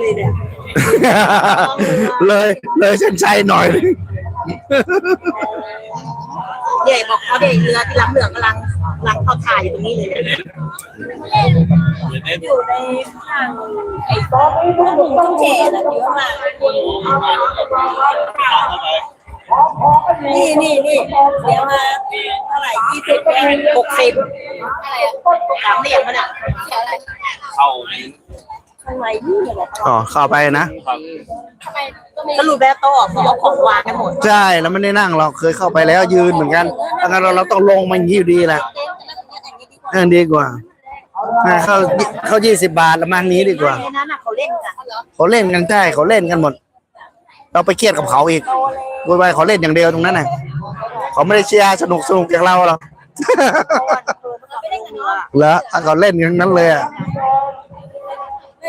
เลยเนี่ยเลยเลยเส้นชัยหน่อยนึงใหญ่บอกเขาเด็กเรือที่ลำเหลืองกำลังกำลังเข้าถ่ายอยู่ตรงนี้เลยเนี่ยอยู่ในทางไอ้ต้นต้นแก่น่ะเยอะมากนี่นี่นี่เดี๋ยวมาเท่าไหร่ยี่สิบหกสิบสามเหลี่ยมมันอะเข้า ข้างในนี่แหละอ๋อเข้าไปนะสรุปแล้วโต๊ะเขาเอาของวางกันหมดใช่แล้วไม่ได้นั่งเราเคยเข้าไปแล้วยืนเหมือนกันถ้างั้นเราเราต้องลงมาอย่างนี้อยู่ดีแหละนั่นดีกว่าน่าเข้าเข้ายี่สิบบาทแล้วมาทางนี้ดีกว่าในนั้นน่ะเขาเล่นกันเขาเล่นกันใช่เขาเล่นกันหมด เราไปเครียดกับเขาอีกวายเขาเล่นอย่างเดียวตรงนั้นน่ะเขาไม่ได้เชียร์สนุกสนุกอย่างเราหรอกไม่ได้กันเนาะ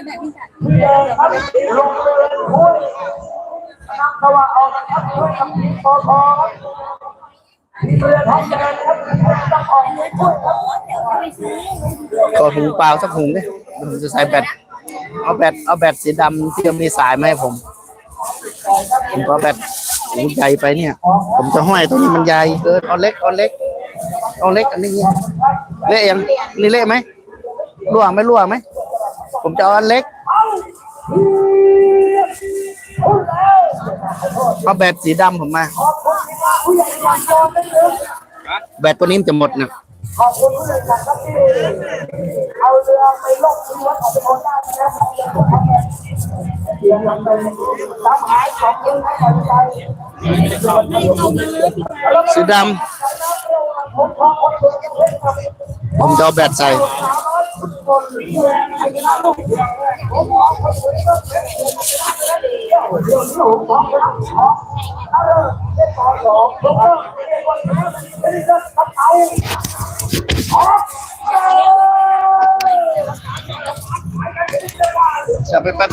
เหรอถ้าเขาเล่นอย่างนั้นเลยอะขอถุงเปล่าสักถุงดิผมจะใส่แบตเอาแบตเอาแบตสีดำที่มีสายมาให้ผม ผมก็แบตถุงใหญ่ไปเนี่ย ผมจะห้อยตัวนี้มันใหญ่เกินเอาเล็กเอาเล็กเอาเล็กอันนี้เละยังนี่เละไหมรั่วไหมรั่วไหม ผมจะเอาอันเล็กเอาแบตสีดำผมมา แบตตัวนี้มันจะหมดนะสีดำผมจะเอาแบตใส่ จะไปปั้น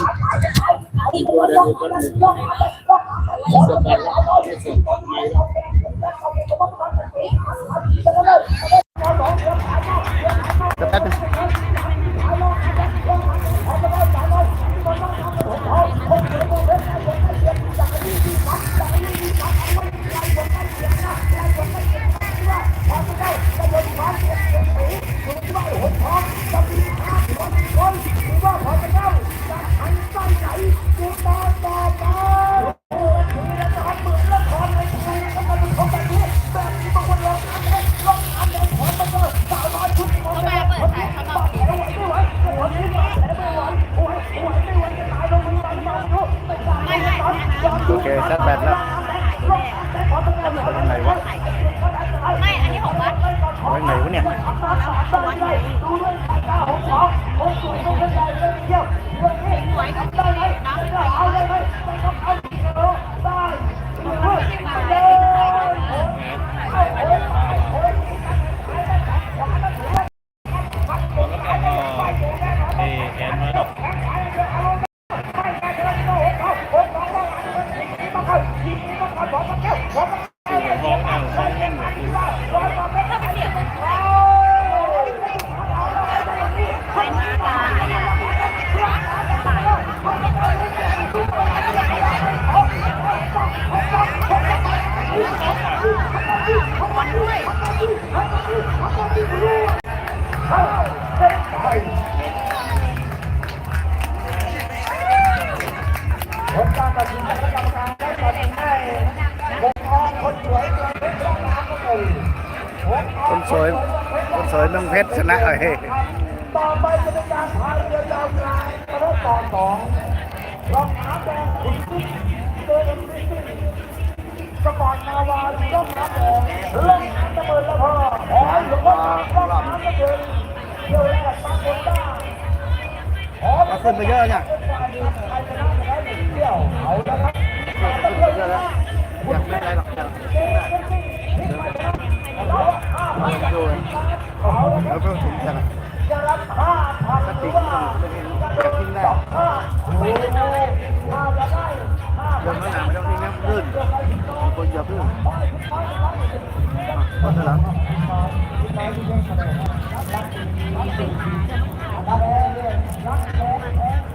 โอเคชัดแบตแล้วไหนวะไม่ อันนี้ของวัดเอาไว้ไหนวะเนี่ยเคนสวยคนสวยเมืองเพชรชนะเอ้ยต่อไปจะเป็นการพายเรือยาวไกลประเภทต่อสองรองน้ำแดงขุนศึกเดินซิตี้สปอร์ตนาวาล่องน้ำแดงล่องน้ำตะเบินแล้วพอหอหลวงพ่อล่องน้ำตะเบินเที่ยวแรกตามคนได้หอมาขึ้นไปเยอะเนี่ยใครชนะจะได้หนึ่งเที่ยวเอาละครับ อยากไม่อะไรหรอกอยากดูแล้วก็ถึงจะจะรับห้าพันสหติรือมัว่านไม่เห็นอยากทิ้งได้ห้าโอ้โหถ้าจะได้ห้าเรื่องนั้นไม่ต้องทิ้งนะลื่นคนอย่าลื่นก็เท่านั้นรักษ